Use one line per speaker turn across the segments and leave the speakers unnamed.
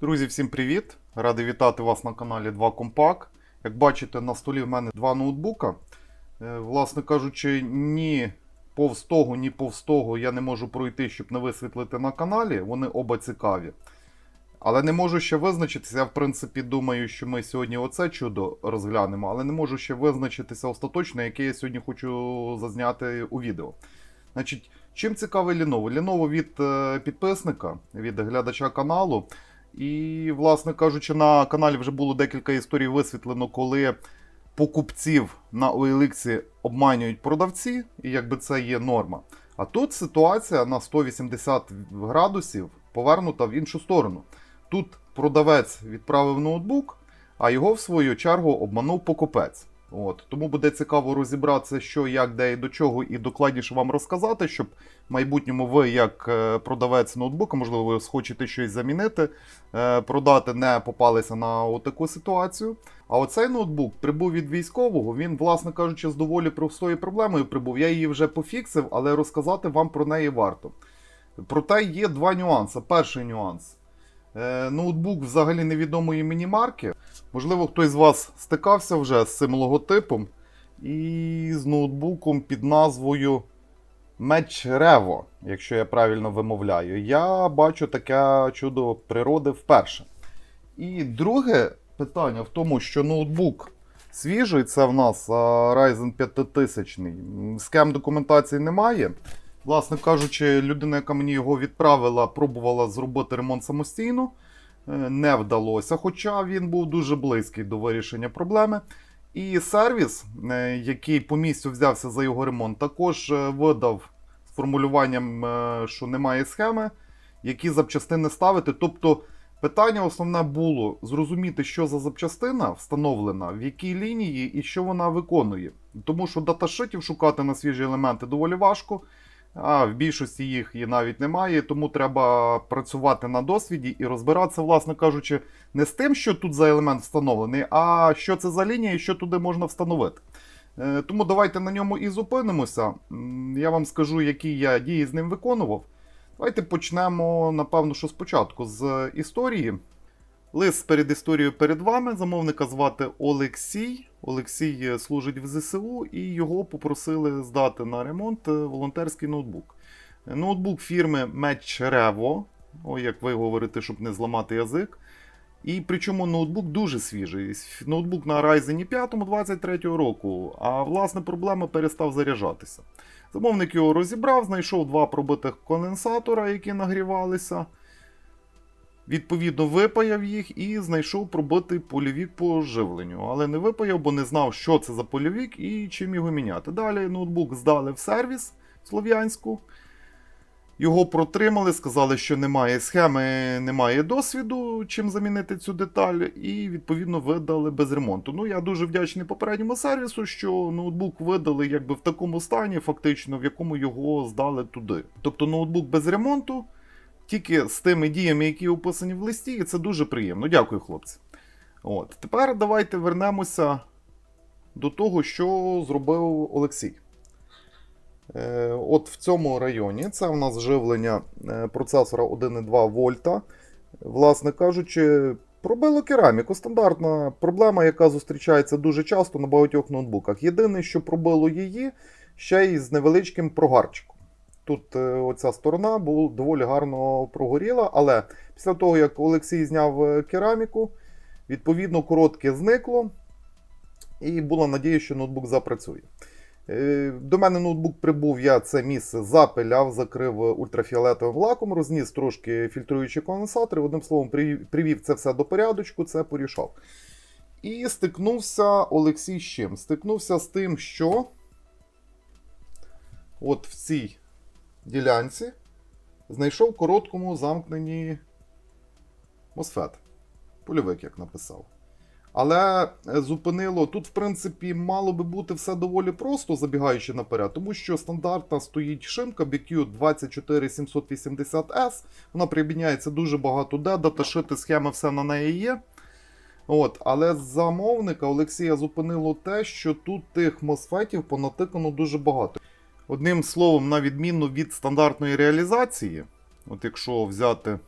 Друзі, всім привіт! Радий вітати вас на каналі 2 Компак. Як бачите, на столі в мене два ноутбука. Е, Власне кажучи, ні повз того, ні повз того я не можу пройти, щоб не висвітлити на каналі. Вони оба цікаві. Але не можу ще визначитися. Я, в принципі, думаю, що ми сьогодні оце чудо розглянемо, але не можу ще визначитися остаточно, яке я сьогодні хочу зазняти у відео. Значить, чим цікавий Lenovo? Lenovo від е, підписника, від глядача каналу. І, власне кажучи, на каналі вже було декілька історій висвітлено, коли покупців на OLX обманюють продавці, і якби це є норма. А тут ситуація на 180 градусів повернута в іншу сторону. Тут продавець відправив ноутбук, а його, в свою чергу, обманув покупець. От. Тому буде цікаво розібратися, що, як, де і до чого, і докладніше вам розказати, щоб в майбутньому ви, як е, продавець ноутбука, можливо, ви хочете щось замінити, е, продати, не попалися на таку ситуацію. А оцей ноутбук прибув від військового. Він, власне кажучи, з доволі простою проблемою прибув. Я її вже пофіксив, але розказати вам про неї варто. Проте є два нюанси. Перший нюанс. Е, Ноутбук взагалі невідомої мені марки. Можливо, хтось з вас стикався вже з цим логотипом і з ноутбуком під назвою Revo, якщо я правильно вимовляю. Я бачу таке чудо природи вперше. І друге питання в тому, що ноутбук свіжий, це в нас Ryzen 5000. Схем документації немає. Власне кажучи, людина, яка мені його відправила, пробувала зробити ремонт самостійно. Е, Не вдалося, хоча він був дуже близький до вирішення проблеми. І сервіс, е, який по місцю взявся за його ремонт, також е, видав з формулюванням, що немає схеми, які запчастини ставити. Тобто питання основне було зрозуміти, що за запчастина встановлена, в якій лінії і що вона виконує. Тому що даташитів шукати на свіжі елементи доволі важко. А в більшості їх і навіть немає, тому треба працювати на досвіді і розбиратися, власне кажучи, не з тим, що тут за елемент встановлений, а що це за лінія і що туди можна встановити. Е, Тому давайте на ньому і зупинимося. Я вам скажу, які я дії з ним виконував. Давайте почнемо, напевно, що спочатку з історії. Лист перед історією перед вами. Замовника звати Олексій. Олексій служить в ЗСУ і його попросили здати на ремонт е, волонтерський ноутбук. Ноутбук фірми Revo, о, як ви говорите, щоб не зламати язик. І причому ноутбук дуже свіжий. Ноутбук на Ryzen 5 23 року, а власне проблема перестав заряджатися. Замовник його розібрав, знайшов два пробитих конденсатора, які нагрівалися. Відповідно, випаяв їх і знайшов пробитий польовік по живленню. Але не випаяв, бо не знав, що це за польовік і чим його міняти. Далі ноутбук здали в сервіс Слов'янську. Його протримали, сказали, що немає схеми, немає досвіду, чим замінити цю деталь, і відповідно видали без ремонту. Ну, я дуже вдячний попередньому сервісу, що ноутбук видали якби в такому стані, фактично, в якому його здали туди. Тобто ноутбук без ремонту, тільки з тими діями, які описані в листі, і це дуже приємно. Дякую, хлопці. От. Тепер давайте вернемося до того, що зробив Олексій. Е, От в цьому районі це в нас живлення е, процесора 1,2 вольта. Власне кажучи, пробило кераміку. Стандартна проблема, яка зустрічається дуже часто на багатьох ноутбуках. Єдине, що пробило її ще й з невеличким прогарчиком. Тут е, оця сторона була доволі гарно прогоріла, але після того, як Олексій зняв е, кераміку, відповідно коротке зникло, і була надія, що ноутбук запрацює. Е, До мене ноутбук прибув, я це місце запиляв, закрив ультрафіолетовим лаком, розніс трошки фільтруючі конденсатори. Одним словом, привів- це все до порядочку, це порішав. І стикнувся Олексій з чим? Стикнувся з тим, що от в цій ділянці знайшов короткому замкнені мосфет. Польовик, як написав. Але е, зупинило тут, в принципі, мало би бути все доволі просто, забігаючи наперед, тому що стандартна стоїть шимка BQ 24780S. Вона прибіняється дуже багато де, даташити схеми все на неї є. От, але з замовника Олексія зупинило те, що тут тих мосфетів понатикано дуже багато. Одним словом, на відміну від стандартної реалізації, от якщо взяти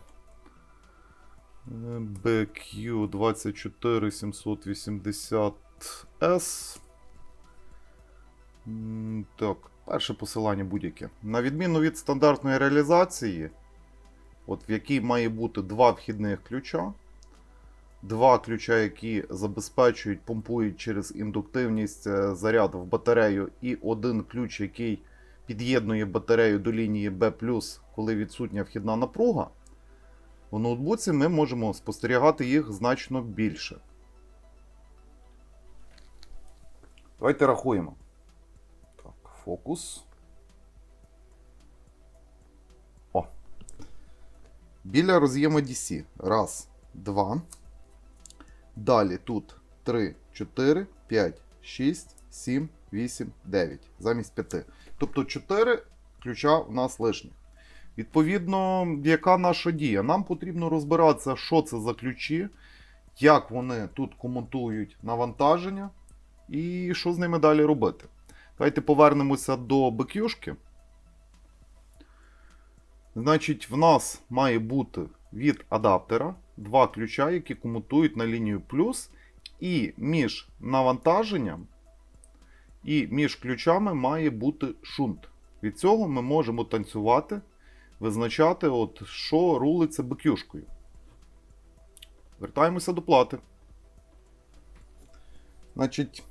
BQ24780S. Так, перше посилання будь-яке. На відміну від стандартної реалізації, от в якій має бути два вхідних ключа, два ключа, які забезпечують, помпують через індуктивність е, заряд в батарею, і один ключ, який під'єднує батарею до лінії B, коли відсутня вхідна напруга. У ноутбуці ми можемо спостерігати їх значно більше. Давайте рахуємо. Так, фокус. О. Біля роз'єму DC. Раз, два. Далі тут 3, 4, 5, 6, 7, 8, 9. Замість 5. Тобто 4 ключа у нас лишніх. Відповідно, яка наша дія? Нам потрібно розбиратися, що це за ключі, як вони тут комутують навантаження і що з ними далі робити. Давайте повернемося до BQ. Значить, в нас має бути від адаптера два ключа, які комутують на лінію плюс, і між навантаженням і між ключами має бути шунт. Від цього ми можемо танцювати визначати, от, що рулиться бекюшкою. Вертаємося до плати. Значить,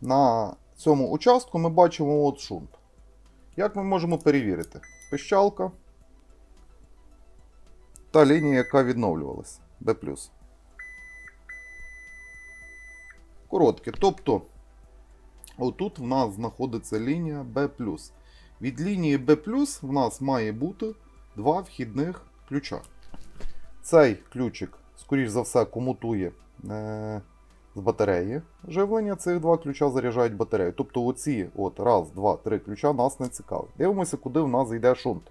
на цьому участку ми бачимо от шунт. Як ми можемо перевірити? Пищалка та лінія, яка відновлювалася. B. Коротке. Тобто, отут в нас знаходиться лінія B. Від лінії B в нас має бути два вхідних ключа. Цей ключик, скоріш за все, комутує е, з батареї живлення. Цих два ключа заряджають батарею. Тобто оці от, раз, два, три ключа нас не цікавить. Дивимося, куди в нас йде шунт.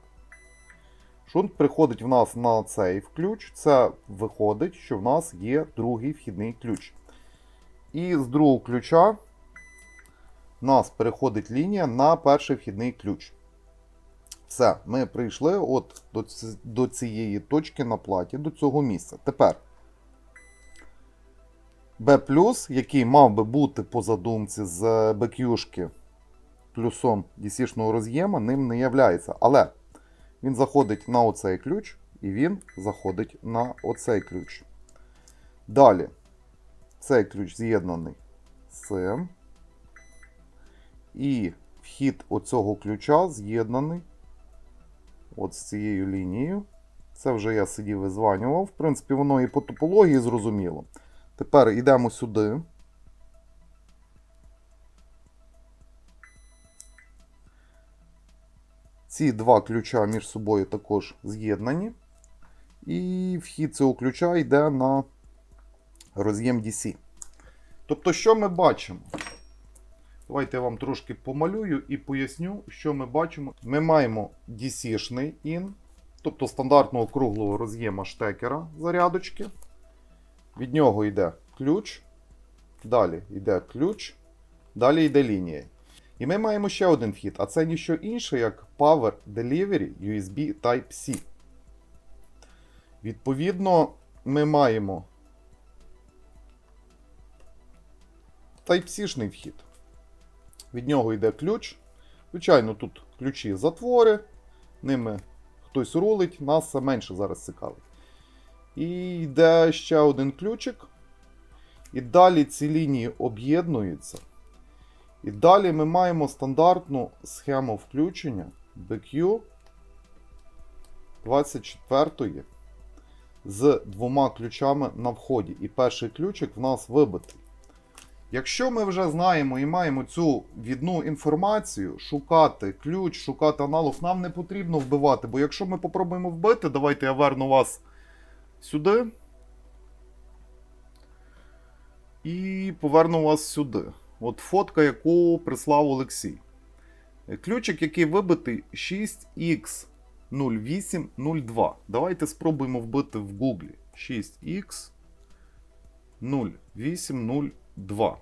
Шунт приходить в нас на цей ключ. Це виходить, що в нас є другий вхідний ключ. І з другого ключа в нас переходить лінія на перший вхідний ключ. Все, ми прийшли от до, до цієї точки на платі, до цього місця. Тепер B, який мав би бути по задумці з BQ плюсом DC-шного роз'єма, ним не являється. Але він заходить на оцей ключ, і він заходить на оцей ключ. Далі, цей ключ з'єднаний з цим. І вхід оцього ключа з'єднаний от з цією лінією. Це вже я сидів і званював. В принципі, воно і по топології зрозуміло. Тепер йдемо сюди. Ці два ключа між собою також з'єднані. І вхід цього ключа йде на роз'єм DC. Тобто, що ми бачимо? Давайте я вам трошки помалюю і поясню, що ми бачимо. Ми маємо DC-шний IN, тобто стандартного круглого роз'єма штекера зарядочки. Від нього йде ключ, далі йде ключ, далі йде лінія. І ми маємо ще один вхід, а це ніщо інше, як Power Delivery USB Type-C. Відповідно, ми маємо Type-C-шний вхід. Від нього йде ключ. Звичайно, тут ключі затвори, ними хтось рулить, нас менше зараз цікавить. І йде ще один ключик. І далі ці лінії об'єднуються. І далі ми маємо стандартну схему включення BQ 24 з двома ключами на вході. І перший ключик в нас вибитий. Якщо ми вже знаємо і маємо цю відну інформацію, шукати ключ, шукати аналог, нам не потрібно вбивати. Бо якщо ми попробуємо вбити, давайте я верну вас сюди. І поверну вас сюди. От фотка, яку прислав Олексій. Ключик, який вибитий 6X0802. Давайте спробуємо вбити в Гуглі. 6X0802.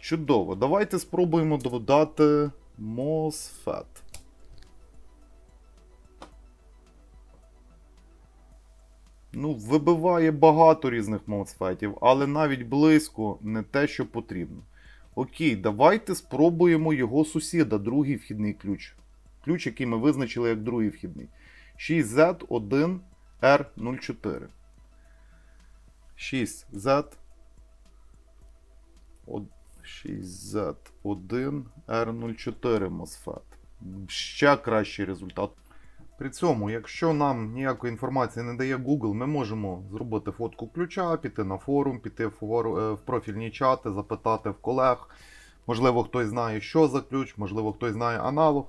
Чудово. Давайте спробуємо додати MOSFET. Ну, вибиває багато різних MOSFETів, але навіть близько не те, що потрібно. Окей, давайте спробуємо його сусіда, другий вхідний ключ. Ключ, який ми визначили як другий вхідний. 6Z1R04. 6Z 6Z1R04 MOSFET. Ще кращий результат. При цьому, якщо нам ніякої інформації не дає Google, ми можемо зробити фотку ключа, піти на форум, піти е, в профільні чати, запитати в колег. Можливо, хтось знає, що за ключ, можливо, хтось знає аналог.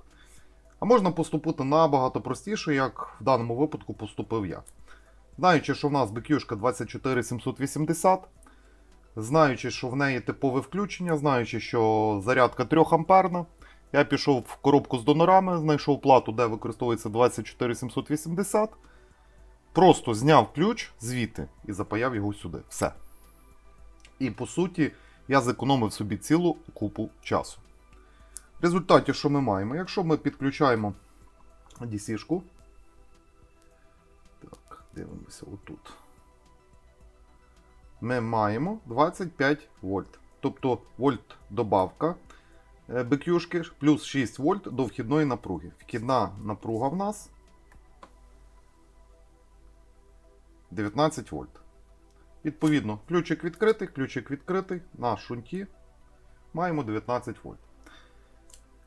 А можна поступити набагато простіше, як в даному випадку поступив я. Знаючи, що в нас BQ 24780, знаючи, що в неї типове включення, знаючи, що зарядка 3 амперна, я пішов в коробку з донорами, знайшов плату, де використовується 24780. Просто зняв ключ звідти і запаяв його сюди. Все. І по суті, я зекономив собі цілу купу часу. В результаті, що ми маємо? Якщо ми підключаємо DC-шку. Так, дивимося отут. Ми маємо 25 вольт. Тобто вольт добавка е, плюс 6 вольт до вхідної напруги. Вхідна напруга в нас 19 вольт. Відповідно, ключик відкритий, ключик відкритий на шунті. Маємо 19 вольт.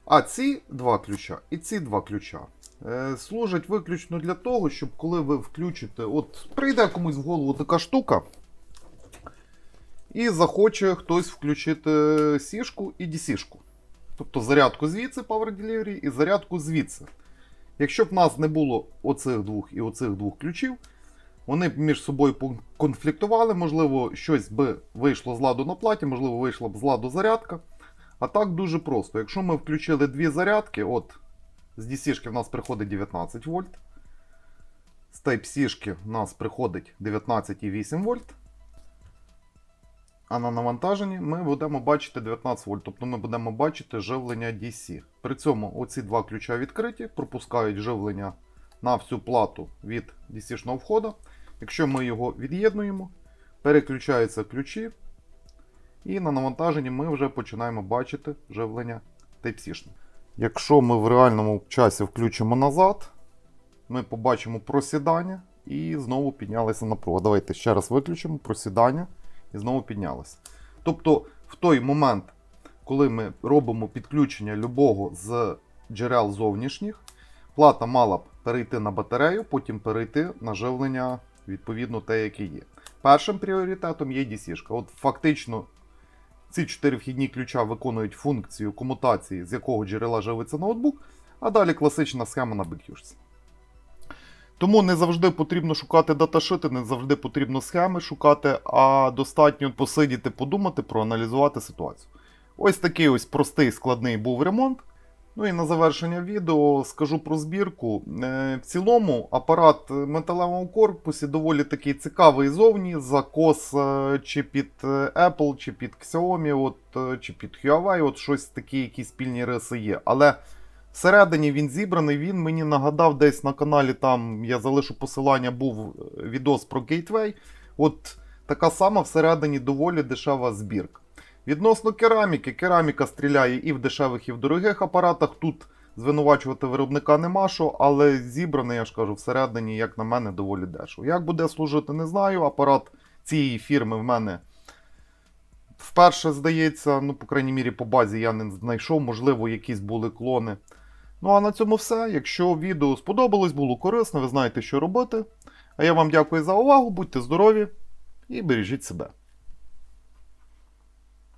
А ці два ключа і ці два ключа е, служать виключно для того, щоб коли ви включите, от прийде комусь в голову така штука, і захоче хтось включити сішку і DC-шку. Тобто зарядку звідси Power Delivery і зарядку звідси. Якщо б в нас не було оцих двох і оцих двох ключів, вони б між собою конфліктували, можливо, щось би вийшло з ладу на платі, можливо, вийшла б з ладу зарядка. А так дуже просто. Якщо ми включили дві зарядки, от з DC-шки в нас приходить 19 вольт. З Type-C в нас приходить 19,8 вольт. А на навантаженні ми будемо бачити 19 вольт, тобто ми будемо бачити живлення DC. При цьому оці два ключа відкриті, пропускають живлення на всю плату від DC-шного входу. Якщо ми його від'єднуємо, переключаються ключі, і на навантаженні ми вже починаємо бачити живлення Type-C. Якщо ми в реальному часі включимо назад, ми побачимо просідання і знову піднялися напруга. Давайте ще раз виключимо просідання і знову піднялися. Тобто, в той момент, коли ми робимо підключення любого з джерел зовнішніх, плата мала б перейти на батарею, потім перейти на живлення, відповідно, те, яке є. Першим пріоритетом є DC-шка. От фактично ці чотири вхідні ключа виконують функцію комутації, з якого джерела живиться ноутбук, а далі класична схема на BQ. Тому не завжди потрібно шукати даташити, не завжди потрібно схеми шукати, а достатньо посидіти, подумати, проаналізувати ситуацію. Ось такий ось простий складний був ремонт. Ну і на завершення відео скажу про збірку. Е, В цілому апарат металевому корпусі доволі такий цікавий зовні. Закос е, чи під е, Apple, чи під Xiaomi, от, чи під Huawei, от щось такі якісь спільні риси є. Але всередині він зібраний, він мені нагадав десь на каналі, там я залишу посилання, був е, відос про Gateway. От така сама всередині доволі дешева збірка. Відносно кераміки, кераміка стріляє і в дешевих, і в дорогих апаратах. Тут звинувачувати виробника нема що, але зібраний, я ж кажу, всередині, як на мене, доволі дешево. Як буде служити, не знаю. Апарат цієї фірми в мене вперше здається, ну, по крайній мірі, по базі я не знайшов, можливо, якісь були клони. Ну а на цьому все. Якщо відео сподобалось, було корисно, ви знаєте, що робити. А я вам дякую за увагу, будьте здорові і бережіть себе.